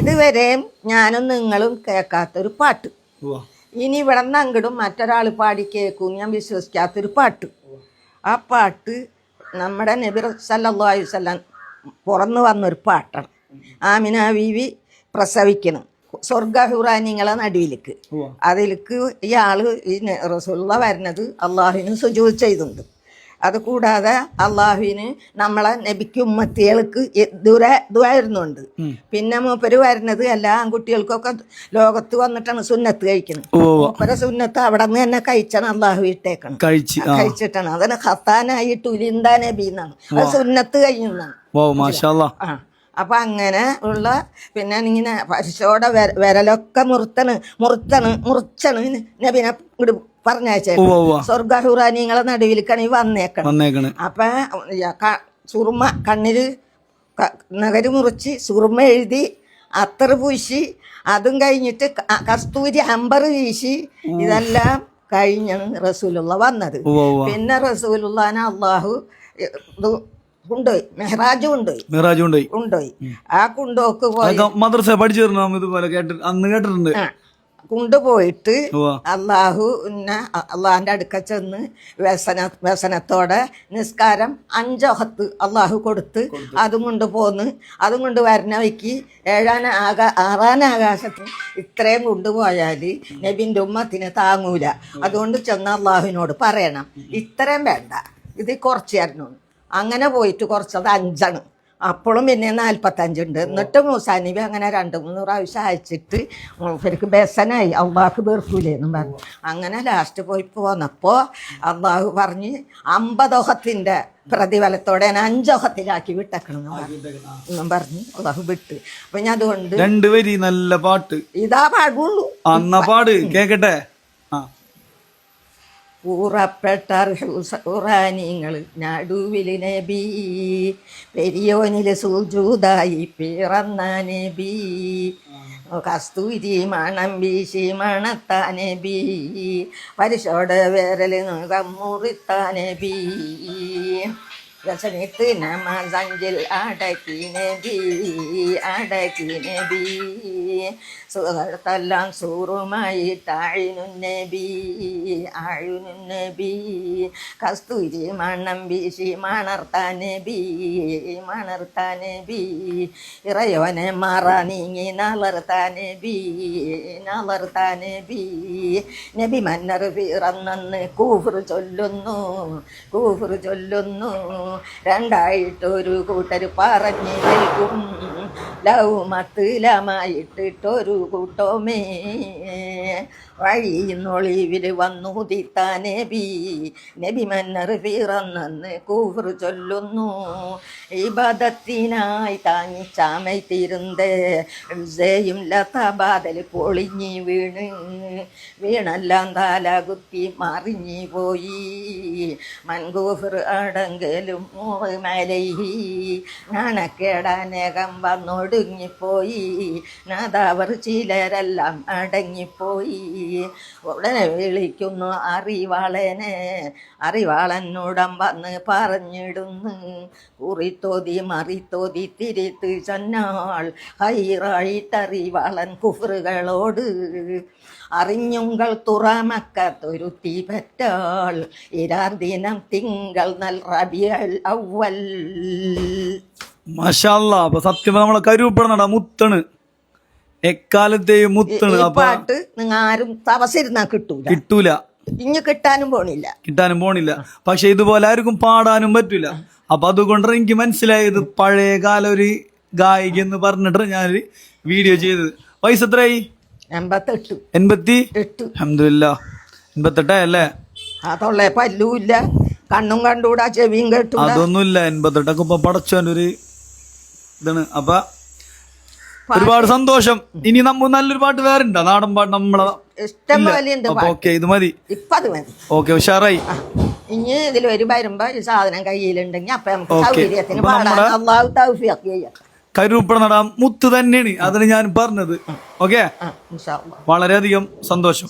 ഇതുവരെയും ഞാനും നിങ്ങളും കേൾക്കാത്തൊരു പാട്ട്. ഇനി ഇവിടെ നിന്ന് അങ്ങടും മറ്റൊരാൾ പാടി കേൾക്കും. ഞാൻ വിശ്വസിക്കാത്തൊരു പാട്ട്. ആ പാട്ട് നമ്മുടെ നബി സല്ലല്ലാഹു അലൈഹി വസല്ലം പുറന്നു വന്നൊരു പാട്ടാണ്. ആമിന വിവി പ്രസവിക്കണം. സ്വർഗഹുറാനിങ്ങളെ നടുവിലേക്ക്. അതിലേക്ക് ഇയാൾ ഈ റസുള്ള വരുന്നത് അള്ളാഹിനും സുജൂത് ചെയ്തിട്ടുണ്ട് അത് കൂടാതെ അള്ളാഹുവിന് നമ്മളെ നബിക്ക് ഉമ്മത്തികൾക്ക് ദുര ദുരായിരുന്നുണ്ട്. പിന്നെ മൂപ്പര് വരുന്നത് എല്ലാ ആൺകുട്ടികൾക്കൊക്കെ ലോകത്ത് വന്നിട്ടാണ് സുന്നത്ത് കഴിക്കുന്നത്. മൂപ്പരെ സുന്നത്ത് അവിടെ നിന്ന് തന്നെ കഴിച്ചാണ് അള്ളാഹു ഇട്ടേക്കണം കഴിച്ചിട്ടാണ്. അതിന് ഖത്താനായിട്ട് ഉലിന്ദ നബി എന്നാണ്. അത് സുന്നത്ത് കഴിയുന്നതാണ് അപ്പൊ അങ്ങനെ ഉള്ള പിന്നെ ഇങ്ങനെ പരിശോടെ വര- വിരലൊക്കെ മുറുത്തണ് മുറുത്തണ് മുറിച്ചണ്. നബിനെ ഇവിടെ പറഞ്ഞയച്ചേ. ഉവ്വ ഉവ്വ. സ്വർഗഹുറാനിങ്ങളെ നടുവിലേക്കാണ് ഈ വന്നേക്കണം വന്നേക്കണ്. അപ്പൊ സുറുമ കണ്ണിൽ ക- നഗര് മുറിച്ച് സുറുമ എഴുതി അത്തറ് പൂശി അതും കഴിഞ്ഞിട്ട് കസ്തൂരി അമ്പർ വീശി ഇതെല്ലാം കഴിഞ്ഞാണ് റസൂലുള്ള വന്നത്. പിന്നെ റസൂലുള്ളാനെ അള്ളാഹു കൊണ്ടുപോയി മെഹ്റാജ് കൊണ്ടുപോയി മിറാജ് കൊണ്ടുപോയി കൊണ്ടുപോയി ആ കുണ്ടോക്ക് പോയി. അതൊക്കെ മദ്രസ പഠിച്ചു തരണം നാം ഇതുപോലെ കേട്ട് അന്ന് കേട്ടിട്ടുണ്ട്. കൊണ്ടുപോയിട്ട് അള്ളാഹു അള്ളാഹിന്റെ അള്ളാഹിന്റെ അടുക്ക ചെന്ന് വ്യസന വ്യസനത്തോടെ നിസ്കാരം അഞ്ചൊഹത്ത് അള്ളാഹു കൊടുത്ത് അതും കൊണ്ട് പോന്ന്. അതും കൊണ്ട് വരണ വയ്ക്ക് ഏഴാന ആകാ ആറാന ആകാശത്ത് ഇത്രയും കൊണ്ടുപോയാൽ നബിന്റെ ഉമ്മത്തിന് താങ്ങൂല. അതുകൊണ്ട് ചെന്ന് അള്ളാഹുവിനോട് പറയണം. ഇത്രയും വേണ്ട. ഇത് കുറച്ചായിരുന്നു അങ്ങനെ പോയിട്ട് കുറച്ചത് അഞ്ചാണ്. അപ്പോഴും പിന്നെ നാൽപ്പത്തഞ്ചുണ്ട് എന്നിട്ട് മൂസാനിബി അങ്ങനെ രണ്ട് മൂന്ന് പ്രാവശ്യം അയച്ചിട്ട് മൂപ്പർക്ക് ബേസനായി. അള്ളാഹ് വെറുക്കൂലേന്നും പറഞ്ഞു. അങ്ങനെ ലാസ്റ്റ് പോയി പോന്നപ്പോൾ അള്ളാഹു പറഞ്ഞ് അമ്പതൊഹത്തിന്റെ പ്രതിഫലത്തോടെ ഞാൻ അഞ്ചൊഹത്തിലാക്കി വിട്ടേക്കണം എന്ന് പറഞ്ഞു. എന്നും പറഞ്ഞ് അള്ളാഹു വിട്ട്. അപ്പം ഞാൻ അതുകൊണ്ട് രണ്ട് വരി നല്ല പാട്ട്. ഇതാ പാടുള്ളൂ. അന്ന പാട് കേക്കട്ടെ? ഖുറാനിങ്ങൾ നടുവിൽ നബി പെരിയോനിൽ സൂജൂതായി പിറന്ന നബി. കസ്തൂരി മണം വീശി മണത്ത നബി പരിശോട വിരൽ മുറിത്ത നബി. രസനിത്ത് നമസഞ്ചിൽ അടക്കി നബി അടക്കി നബി സുഹൃത്തെല്ലാം സൂറുമായി താഴിനു നബി ആഴുനു നബി കസ്തൂരി മണം വീശി മണർത്ത നബി മണർത്ത നബി ഇറയോനെ മറ നീങ്ങി നളർത്ത നബി നളർത്ത നബി നബി മന്നർ പിറന്നെന്ന് കൂഫർ ചൊല്ലുന്നു കൂഫർ ചൊല്ലുന്നു. രണ്ടായിട്ടൊരു കൂട്ടർ പറഞ്ഞു നിൽക്കും ലവുമത്തിലമായിട്ടിട്ടൊരു കൂട്ടോമേ. വഴിയൊളിവിൽ വന്നു തീത്താ നബി നബി മന്നർ പിറന്നെന്ന് കൂഫർ ചൊല്ലുന്നു. ഇബദത്തിനായി താങ്ങി ചാമൈ വിജയും ലതാബാദൽ പൊളിഞ്ഞി വീണ്. വീണെല്ലാം താലകുത്തി മറിഞ്ഞി പോയി. മൻകൂഫർ അടങ്കലും മലയി നാണക്കേടാനേകം വന്നൊടുങ്ങിപ്പോയി. നാദാവർ ചിലരെല്ലാം അടങ്ങിപ്പോയി. ഉടനെ വിളിക്കുന്നു അറിവാളനെ. അറിവാളനോടം വന്ന് പറഞ്ഞിടുന്നു. കുറിത്തോതി മറിത്തോതി തിരിത്ത് ചെന്നാൾ ഹൈറായിട്ടറിവാളൻ കുഫറുകളോട് അറിഞ്ഞുങ്കൾ തുറമക്കത്തൊരു തീ പറ്റാൾ ഇരാർ ദിനം തിങ്കൾ നൽ റബിയൽ അവൽ മഷാല്ല അപ്പൊ സത്യം നമ്മളെ കരുവപ്പെടുന്നടാ മുത്തണ്. എക്കാലത്തെയും മുത്തണ് ഈ അപ്പൊ പാട്ട് നിങ്ങൾ ആരും തപസിരുന്നാ കിട്ടൂല. കിട്ടൂല. ഇങ്ങ കിട്ടാനും പോണില്ല. കിട്ടാനും പോണില്ല. പക്ഷെ ഇതുപോലെ ആർക്കും പാടാനും പറ്റൂല. അപ്പൊ അതുകൊണ്ടാണ് എനിക്ക് മനസ്സിലായത് പഴയ കാല ഒരു ഗായിക എന്ന് പറഞ്ഞിട്ട് ഞാൻ വീഡിയോ ചെയ്തത്. വയസ്സ് എത്രയായി? എൺപത്തെട്ട്. എൺപത്തി? എട്ട്. അഹമ്മദില്ല എൺപത്തെട്ടല്ലേ അതുള്ള പല്ലുമില്ല കണ്ണും കണ്ടൂടാ ചെവിയും കേട്ടു അതൊന്നുമില്ല എൺപത്തെട്ടൊക്കെ ഇപ്പൊ പടച്ചോന്റെ ഒരു ഇതാണ്. അപ്പൊ ഒരുപാട് സന്തോഷം. ഇനി നമ്മ നല്ലൊരു പാട്ട് വേറെ ഉണ്ടോ നാടൻ പാട്ട് നമ്മളെ ഇഷ്ടം പോലെ ഉണ്ട് അപ്പൊ ഓക്കെ ഇത് മതി. ഇപ്പൊ അത് മതി. ഓക്കെ ഉഷാറായി. ഇനി ഇതിൽ ഒരു വരുമ്പോ ഈ സാധനം കയ്യിലുണ്ടെങ്കിൽ അപ്പൊ നമുക്ക്. സൗകര്യത്തിന് പാടാൻ അള്ളാഹു ചെയ്യാം കരുപ്പട മുത്ത് തന്നെയാണ്. അതിന് ഞാൻ പറഞ്ഞത്. ഓക്കെ? വളരെയധികം സന്തോഷം.